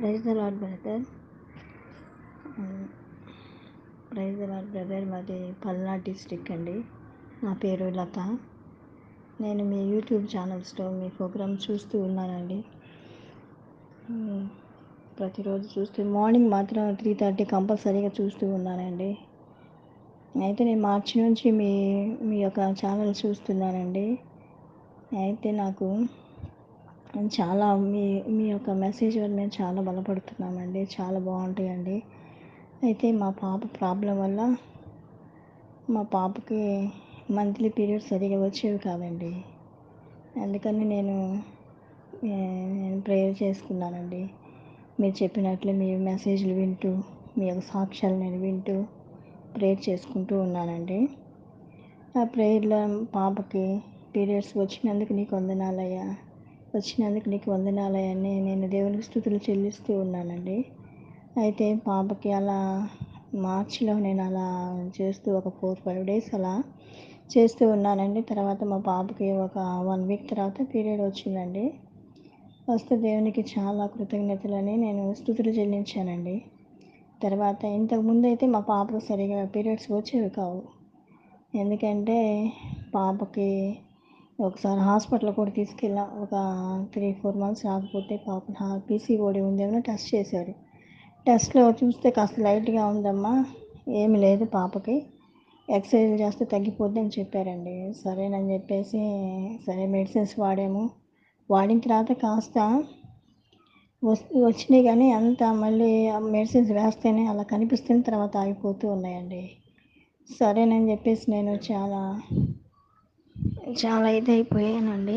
Praise the lord brother praise the lord brother మాది Palnadu district అండి. నా పేరు లత. నేను మీ యూట్యూబ్ ఛానల్స్లో మీ ప్రోగ్రామ్ చూస్తూ ఉన్నానండి. Mm. ప్రతిరోజు చూస్తూ మార్నింగ్ మాత్రం త్రీ థర్టీ కంపల్సరీగా చూస్తూ ఉన్నానండి. అయితే నేను మార్చి నుంచి మీ మీ యొక్క ఛానల్ చూస్తున్నానండి. అయితే నాకు చాలా మీ మీ యొక్క మెసేజ్ వల్ల మేము చాలా బలపడుతున్నామండి. చాలా బాగుంటాయండి. అయితే మా పాప ప్రాబ్లం వల్ల మా పాపకి మంత్లీ పీరియడ్స్ సరిగా వచ్చేవి కాదండి. అందుకని నేను నేను ప్రేయర్ చేసుకున్నానండి. మీరు చెప్పినట్లు మీ మెసేజ్లు వింటూ మీ యొక్క సాక్ష్యాలు నేను వింటూ ప్రేయర్ చేసుకుంటూ ఉన్నానండి. ఆ ప్రేయర్లో పాపకి పీరియడ్స్ వచ్చినందుకు నీకు వందనాలయ్యా. వచ్చినందుకు నీకు వందనాలయాన్ని నేను దేవునికి స్థుతులు చెల్లిస్తూ ఉన్నానండి. అయితే పాపకి అలా మార్చిలో నేను అలా చేస్తూ ఒక ఫోర్ ఫైవ్ డేస్ అలా చేస్తూ ఉన్నానండి. తర్వాత మా పాపకి ఒక వన్ వీక్ తర్వాత పీరియడ్ వచ్చిందండి. వస్తే దేవునికి చాలా కృతజ్ఞతలని నేను స్థుతులు చెల్లించానండి. తర్వాత ఇంతకుముందు అయితే మా పాపకు సరిగా పీరియడ్స్ వచ్చేవి కావు. ఎందుకంటే పాపకి ఒకసారి హాస్పిటల్ కూడా తీసుకెళ్ళా. ఒక త్రీ ఫోర్ మంత్స్ రాకపోతే పాప పీసీఓడి ఉందేమో టెస్ట్ చేశారు టెస్ట్లో చూస్తే కాస్త లైట్గా ఉందమ్మా. ఏమి లేదు పాపకి. ఎక్సర్సైజ్ చేస్తే తగ్గిపోద్ది అని చెప్పారండి. సరేనని చెప్పేసి సరే మెడిసిన్స్ వాడాము. వాడిన తర్వాత కాస్త వచ్చినాయి కానీ అంత మళ్ళీ మెడిసిన్స్ వేస్తేనే అలా కనిపిస్తున్న తర్వాత ఆగిపోతూ ఉన్నాయండి. సరేనని చెప్పేసి నేను చాలా చాలా ఇదైపోయానండి.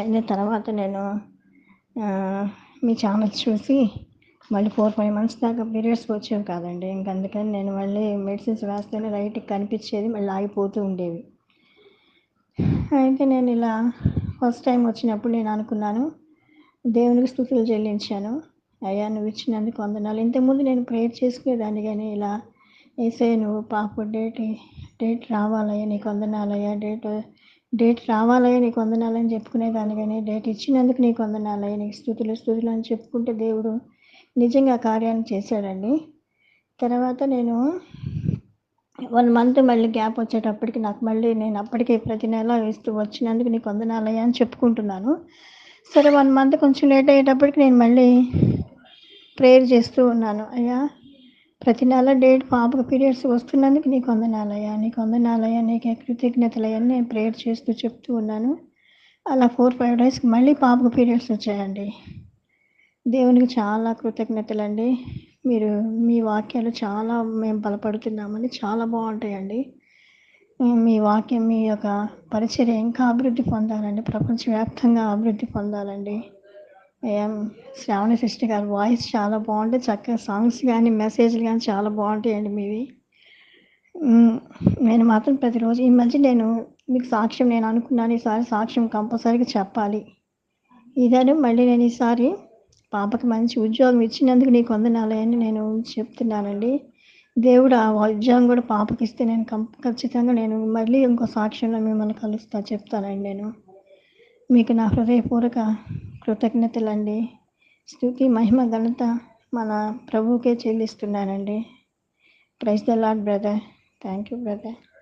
అయిన తర్వాత నేను మీ ఛానల్ చూసి మళ్ళీ ఫోర్ ఫైవ్ మంత్స్ దాకా పీరియడ్స్ వచ్చేవి కాదండి. ఇంక అందుకని నేను మళ్ళీ మెడిసిన్స్ వేస్తేనే రైట్కి కనిపించేది మళ్ళీ ఆగిపోతూ ఉండేవి. అయితే నేను ఇలా ఫస్ట్ టైం వచ్చినప్పుడు నేను అనుకున్నాను దేవునికి స్థుతులు చెల్లించాను. అయ్యా నువ్వు ఇచ్చినందుకు వందనాలు. ఇంతకుముందు నేను ప్రేయర్ చేసుకునేదాన్ని కానీ ఇలా ఏసే నువ్వు పాప డేట్ డేట్ రావాలయ్యా నీకు వందనాలయ్యా. డేట్ డేట్ రావాలయ్యా నీకు వందనాలని చెప్పుకునేదాన్ని కానీ డేట్ ఇచ్చినందుకు నీకు వందనాలయ్యా. నీకు స్థుతులు స్థుతులు అని చెప్పుకుంటే దేవుడు నిజంగా కార్యాన్ని చేశాడండి. తర్వాత నేను వన్ మంత్ మళ్ళీ గ్యాప్ వచ్చేటప్పటికి నాకు మళ్ళీ నేను అప్పటికే ప్రతి నెల ఇస్తూ వచ్చినందుకు నీకు వందనాలయ్యా అని చెప్పుకుంటున్నాను. సరే వన్ మంత్ కొంచెం లేట్ అయ్యేటప్పటికి నేను మళ్ళీ ప్రేయర్ చేస్తూ ఉన్నాను. అయ్యా ప్రతి నెల డేట్ పాపకు పీరియడ్స్ వస్తున్నందుకు నీకు వందనాలయ్యా. నీకు వందనాలయ్యా. నీకే కృతజ్ఞతలయ్యని నేను ప్రేయర్ చేస్తూ చెప్తూ ఉన్నాను. అలా ఫోర్ ఫైవ్ డేస్కి మళ్ళీ పాపకు పీరియడ్స్ వచ్చాయండి. దేవునికి చాలా కృతజ్ఞతలండి. మీరు మీ వాక్యాలు చాలా మేము బలపడుతున్నామని చాలా బాగుంటాయండి. మీ వాక్యం మీ యొక్క పరిచర్య ఇంకా అభివృద్ధి పొందాలండి. ప్రపంచవ్యాప్తంగా అభివృద్ధి పొందాలండి. ఏం శ్రావణ సృష్టి గారి వాయిస్ చాలా బాగుంటాయి చక్కగా సాంగ్స్ కానీ మెసేజ్లు కానీ చాలా బాగుంటాయండి మీవి. నేను మాత్రం ప్రతిరోజు ఈ మధ్య నేను మీకు సాక్ష్యం నేను అనుకున్నాను. ఈసారి సాక్ష్యం కంపల్సరీగా చెప్పాలి. ఇదని మళ్ళీ నేను ఈసారి పాపకి మంచి ఉద్యోగం ఇచ్చినందుకు నీకు వందనాలని నేను చెప్తున్నానండి. దేవుడు ఆ ఉద్యోగం కూడా పాపకి ఇస్తే నేను కం- ఖచ్చితంగా నేను మళ్ళీ ఇంకో సాక్ష్యంలో మిమ్మల్ని కలుస్తా చెప్తానండి నేను. మీకు నా హృదయపూర్వక కృతజ్ఞతలండి. స్థుతి మహిమ ఘనత మన ప్రభువుకే చెల్లిస్తున్నానండి. Praise the lord brother. Thank you brother.